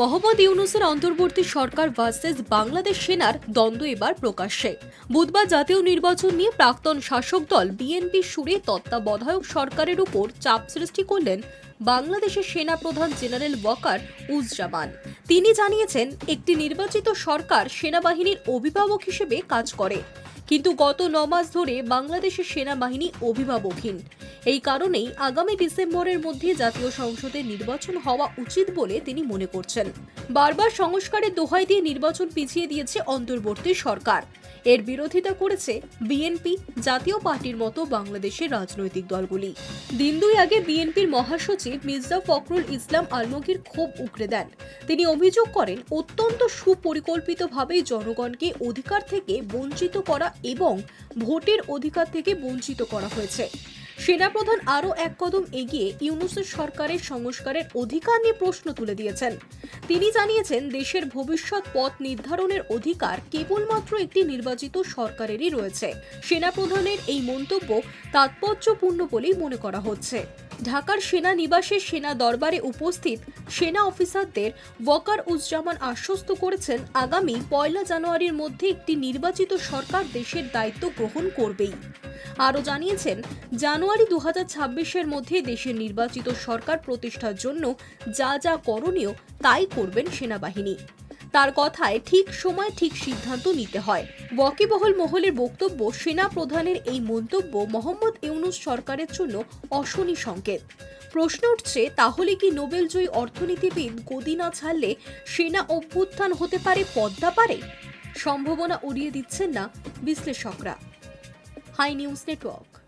মোহাম্মদ ইউনুসের অন্তর্বর্তী সরকার ভার্সেস বাংলাদেশ সেনার দ্বন্দ্ব এবার প্রকাশ্যে। বুধবার জাতীয় নির্বাচন নিয়ে প্রাক্তন শাসক দল বিএনপি সুরে তত্ত্বাবধায়ক সরকারের উপর চাপ সৃষ্টি করলেন বাংলাদেশের সেনা প্রধান জেনারেল ওয়াকার উজ্জামান। তিনি জানিয়েছেন, একটি নির্বাচিত সরকার সেনাবাহিনীর অভিভাবক হিসেবে কাজ করে। কিন্তু গত ন মাস ধরে বাংলাদেশের সেনাবাহিনী অভিভাবকহীন। এই কারণেই আগামী ডিসেম্বরের মধ্যে জাতীয় সংসদে নির্বাচন হওয়া উচিত বলে তিনি মনে করছেন। বারবার সংস্কারের দোহাই দিয়ে নির্বাচন পিছিয়ে দিয়েছে অন্তর্বর্তী সরকার। এর বিরোধিতা করেছে বিএনপি, জাতীয় পার্টির মতো বাংলাদেশের রাজনৈতিক দলগুলি। দিন দুই আগে বিএনপির মহাসচিব মির্জা ফখরুল ইসলাম আলমগীর ক্ষোভ উগড়ে দেন। তিনি অভিযোগ করেন, অত্যন্ত সুপরিকল্পিতভাবে জনগণকে অধিকার থেকে বঞ্চিত করা এবং ভোটের অধিকার থেকে বঞ্চিত করা হয়েছে। সেনাপ্রধান আরও এক কদম এগিয়ে ইউনুসের সরকারের সংস্কারের অধিকার নিয়ে প্রশ্ন তুলে দিয়েছেন। তিনি জানিয়েছেন, দেশের ভবিষ্যৎ পথ নির্ধারণের অধিকার কেবলমাত্র একটি নির্বাচিত সরকারেরই রয়েছে। সেনাপ্রধানের এই মন্তব্য তাৎপর্যপূর্ণ বলেই মনে করা হচ্ছে। ঢাকার সেনা নিবাসে সেনা দরবারে উপস্থিত সেনা অফিসারদের ওয়াকার উজ্জামান আশ্বস্ত করেছেন আগামী পয়লা জানুয়ারির মধ্যে একটি নির্বাচিত সরকার দেশের দায়িত্ব গ্রহণ করবেই। আরও জানিয়েছেন, জানুয়ারি দু ছাব্বিশের মধ্যে দেশের নির্বাচিত সরকার প্রতিষ্ঠার জন্য যা যা করণীয় তাই করবেন সেনাবাহিনী। তার কথায় ঠিক সময় ঠিক সিদ্ধান্ত নিতে হয়। ওয়াকিবহল মহলের বক্তব্য, সেনা প্রধানের এই মন্তব্য মোহাম্মদ ইউনুস সরকারের জন্য অশনি সংকেত। প্রশ্ন উঠছে, তাহলে কি নোবেলজয়ী অর্থনীতিবিদ গদি না ছাড়লে সেনা অভ্যুত্থান হতে পারে, পদ্মা পারে সম্ভাবনা উড়িয়ে দিচ্ছেন না বিশ্লেষকরা। Hi news network.